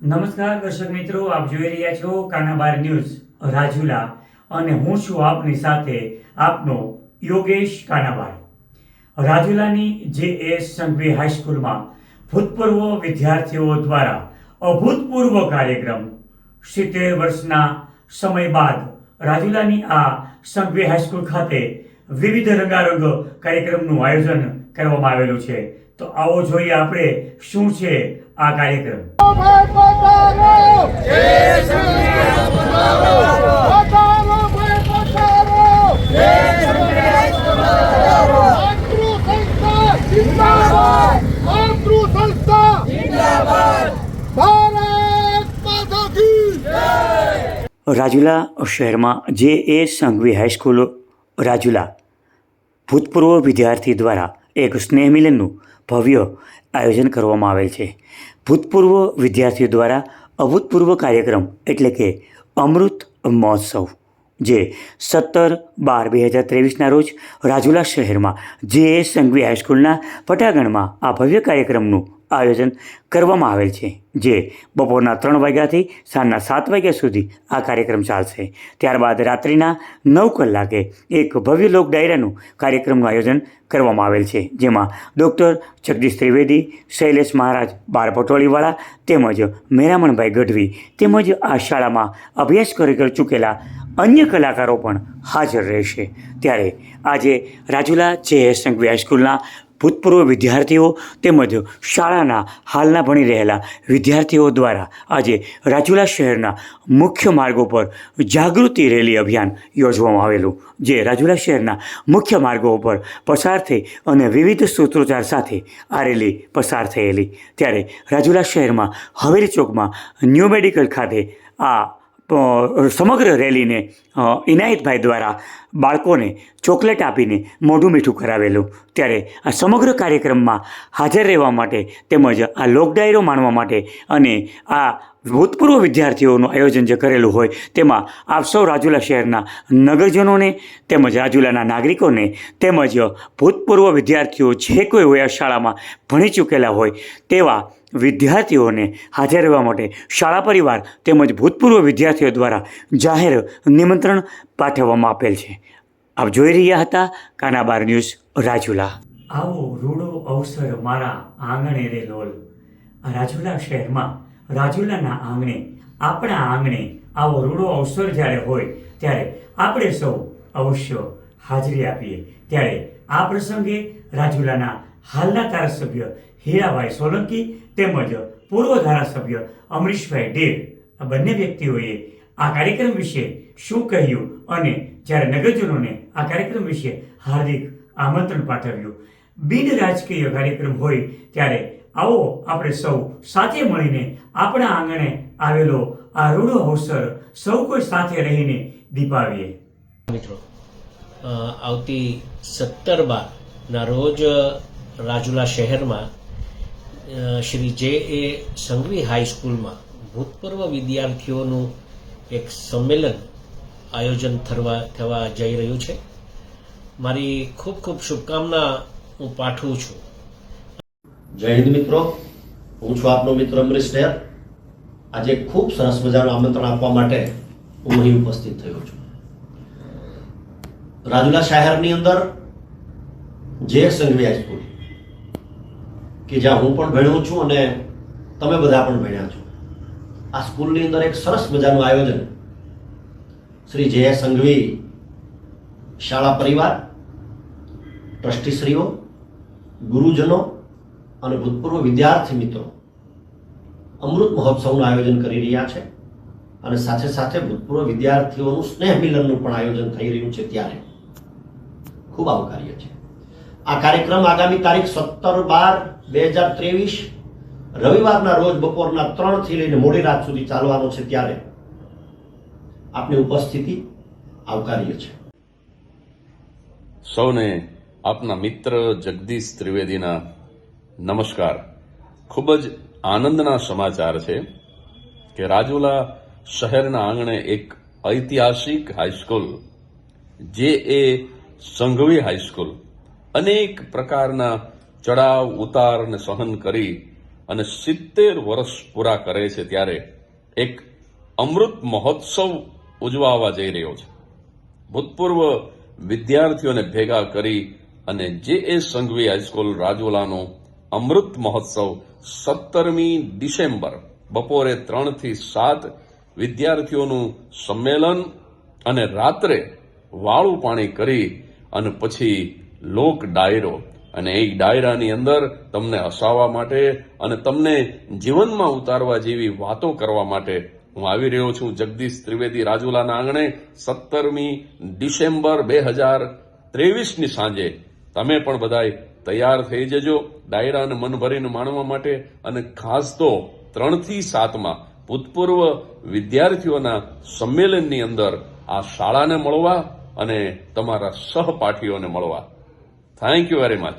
નમસ્કાર દર્શક મિત્રો, આપ જોઈ રહ્યા છો કાનાબાર ન્યૂઝ, રાજુલા. અને હું છું આપની સાથે આપનો યોગેશ કાનાબાર. રાજુલાની જે એસ સંઘવી હાઈસ્કૂલમાં ભૂતપૂર્વ વિદ્યાર્થીઓ દ્વારા અભૂતપૂર્વ કાર્યક્રમ સિત્તેર વર્ષના સમય બાદ રાજુલાની આ સંઘવી હાઈસ્કૂલ ખાતે વિવિધ રંગારંગ કાર્યક્રમનું આયોજન કરવામાં આવેલું છે. તો આવો જોઈએ આપણે શું છે આ કાર્યક્રમ. રાજુલા શહેરમાં જે એ સંઘવી હાઈસ્કૂલ રાજુલા ભૂતપૂર્વ વિદ્યાર્થી દ્વારા એક સ્નેહ મિલનનું ભવ્ય આયોજન કરવામાં આવેલ છે. ભૂતપૂર્વ વિદ્યાર્થીઓ દ્વારા અભૂતપૂર્વ કાર્યક્રમ એટલે કે અમૃત મહોત્સવ, જે સત્તર બાર બે હજાર ત્રેવીસના રોજ રાજુલા શહેરમાં જે એ સંઘવી હાઈસ્કૂલના પટાગણમાં આ ભવ્ય કાર્યક્રમનું આયોજન કરવામાં આવેલ છે, જે બપોરના ત્રણ વાગ્યાથી સાંજના સાત વાગ્યા સુધી આ કાર્યક્રમ ચાલશે. ત્યારબાદ રાત્રિના નવ કલાકે એક ભવ્ય લોક ડાયરાનું કાર્યક્રમનું આયોજન કરવામાં આવેલ છે, જેમાં ડૉક્ટર જગદીશ ત્રિવેદી, શૈલેષ મહારાજ બાર પટોળીવાળા તેમજ મેરામણભાઈ ગઢવી તેમજ આ શાળામાં અભ્યાસ કરી ચૂકેલા અન્ય કલાકારો પણ હાજર રહેશે. ત્યારે આજે રાજુલા જે એસ સંઘવી હાઈસ્કૂલના ભૂતપૂર્વ વિદ્યાર્થીઓ તેમજ શાળાના હાલના ભણી રહેલા વિદ્યાર્થીઓ દ્વારા આજે રાજુલા શહેરના મુખ્ય માર્ગો પર જાગૃતિ રેલી અભિયાન યોજવામાં આવેલું, જે રાજુલા શહેરના મુખ્ય માર્ગો ઉપર પસાર થઈ અને વિવિધ સૂત્રોચ્ચાર સાથે આ રેલી પસાર થયેલી. ત્યારે રાજુલા શહેરમાં હવેલી ચોકમાં ન્યૂ મેડિકલ ખાતે આ સમગ્ર રેલીને ઇનાયતભાઈ દ્વારા બાળકોને ચોકલેટ આપીને મોઢું મીઠું કરાવેલું. ત્યારે આ સમગ્ર કાર્યક્રમમાં હાજર રહેવા માટે તેમજ આ લોકડાયરો માણવા માટે અને આ ભૂતપૂર્વ વિદ્યાર્થીઓનું આયોજન જે કરેલું હોય, તેમાં આપ સૌ રાજુલા શહેરના નગરજનોને, તેમજ રાજુલાના નાગરિકોને, તેમજ ભૂતપૂર્વ વિદ્યાર્થીઓ જે કોઈ હોય આ શાળામાં ભણી ચૂકેલા હોય, તેવા વિદ્યાર્થીઓને હાજર રહેવા માટે શાળા પરિવાર તેમજ ભૂતપૂર્વ વિદ્યાર્થીઓ દ્વારા જાહેર નિમંત્રણ પાઠવવામાં આપેલ છે. આપ જોઈ રહ્યા હતા કાનાબાર ન્યૂઝ રાજુલા. આવો રૂડો અવસર મારા આંગણે રે લોલ રાજુલા શહેરમાં રાજુલાના આંગણે, આપણા આંગણે આવો રૂડો અવસર જ્યારે હોય, ત્યારે આપણે સૌ અવશ્ય હાજરી આપીએ. ત્યારે આ પ્રસંગે રાજુલાના હાલના ધારાસભ્ય હીરાભાઈ સોલંકી તેમજ પૂર્વ ધારાસભ્ય અમરીશભાઈ ડેર આ બંને વ્યક્તિઓએ આ કાર્યક્રમ વિશે શું કહ્યું અને જ્યારે નગરજનોને આ કાર્યક્રમ વિશે હાર્દિક આમંત્રણ પાઠવ્યું. બિન રાજકીય કાર્યક્રમ હોય ત્યારે આવો આપણે સૌ સાથે મળીને આપણા આંગણે આવેલો આ રૂડો અવસર સૌ કોઈ સાથે રહીને દીપાવીએ. મિત્રો આવતી સત્તર બારના રોજ રાજુલા શહેરમાં શ્રી જે એ સંઘવી હાઈસ્કૂલમાં ભૂતપૂર્વ વિદ્યાર્થીઓનું એક સંમેલન આયોજન થવા થવા જઈ રહ્યું છે. મારી ખૂબ ખૂબ શુભકામના હું પાઠવું છું. જય હિન્દ મિત્રો. હું છું આપનો મિત્ર અમરીશ ડેર આજે ખૂબ સરસ મજાનું આમંત્રણ આપવા માટે હું અહીં ઉપસ્થિત થયો છું. રાજુલા શહેરની અંદર જે સંઘવી હાઈસ્કૂલ કે જ્યાં હું પણ ભણ્યો છું અને તમે બધા પણ ભણ્યા છો. આ સ્કૂલની અંદર એક સરસ મજાનું આયોજન શ્રી જે સંઘવી શાળા પરિવાર, ટ્રસ્ટીશ્રીઓ, ગુરુજનો અને ભૂતપૂર્વ વિદ્યાર્થી મિત્રો, અમૃત મહોત્સવનું આયોજન કરી રહ્યા છે અને સાથે સાથે ભૂતપૂર્વ વિદ્યાર્થીઓનું સ્નેહ મિલનનું પણ આયોજન થઈ રહ્યું છે ત્યારે. ખૂબ આવકાર્ય છે. આ કાર્યક્રમ આગામી તારીખ સત્તર બાર બે હજાર ત્રેવીસ, રવિવારના રોજ બપોરના ત્રણથી લઈને મોડી રાત સુધી ચાલવાનો છે ત્યારે આપની ઉપસ્થિતિ આવકાર્ય છે. સૌને આપના મિત્ર જગદીશ ત્રિવેદીના નમસ્કાર. ખૂબ જ આનંદના સમાચાર છે કે રાજુલા શહેરના આંગણે એક ઐતિહાસિક હાઈસ્કૂલ, જે એ સંઘવી હાઈસ્કૂલ, અનેક પ્રકારના ચડાવ ઉતારને સહન કરી અને સિત્તેર વર્ષ પૂરા કરે છે ત્યારે એક અમૃત મહોત્સવ ઉજવાવા જઈ રહ્યો છે. ભૂતપૂર્વ વિદ્યાર્થીઓને ભેગા કરી અને જે એ સંઘવી હાઈસ્કૂલ રાજુલાનો અમૃત મહોત્સવ સત્તરમી ડિસેમ્બર બપોરે ત્રણથી સાત વિદ્યાર્થીઓનું સંમેલન અને રાત્રે વાળું પાણી કરી અને પછી લોક ડાયરો. અને એ ડાયરાની અંદર તમને હસાવવા માટે અને તમને જીવનમાં ઉતારવા જેવી વાતો કરવા માટે હું આવી રહ્યો છું જગદીશ ત્રિવેદી રાજુલાના આંગણે સત્તરમી ડિસેમ્બર બે હજાર ત્રેવીસની સાંજે. તમે પણ બધાય તૈયાર થઈ જજો ડાયરાને મન ભરીને માણવા માટે અને ખાસ તો ત્રણથી સાતમાં ભૂતપૂર્વ વિદ્યાર્થીઓના સંમેલનની અંદર આ શાળાને મળવા અને તમારા સહપાઠીઓને મળવા. Thank you very much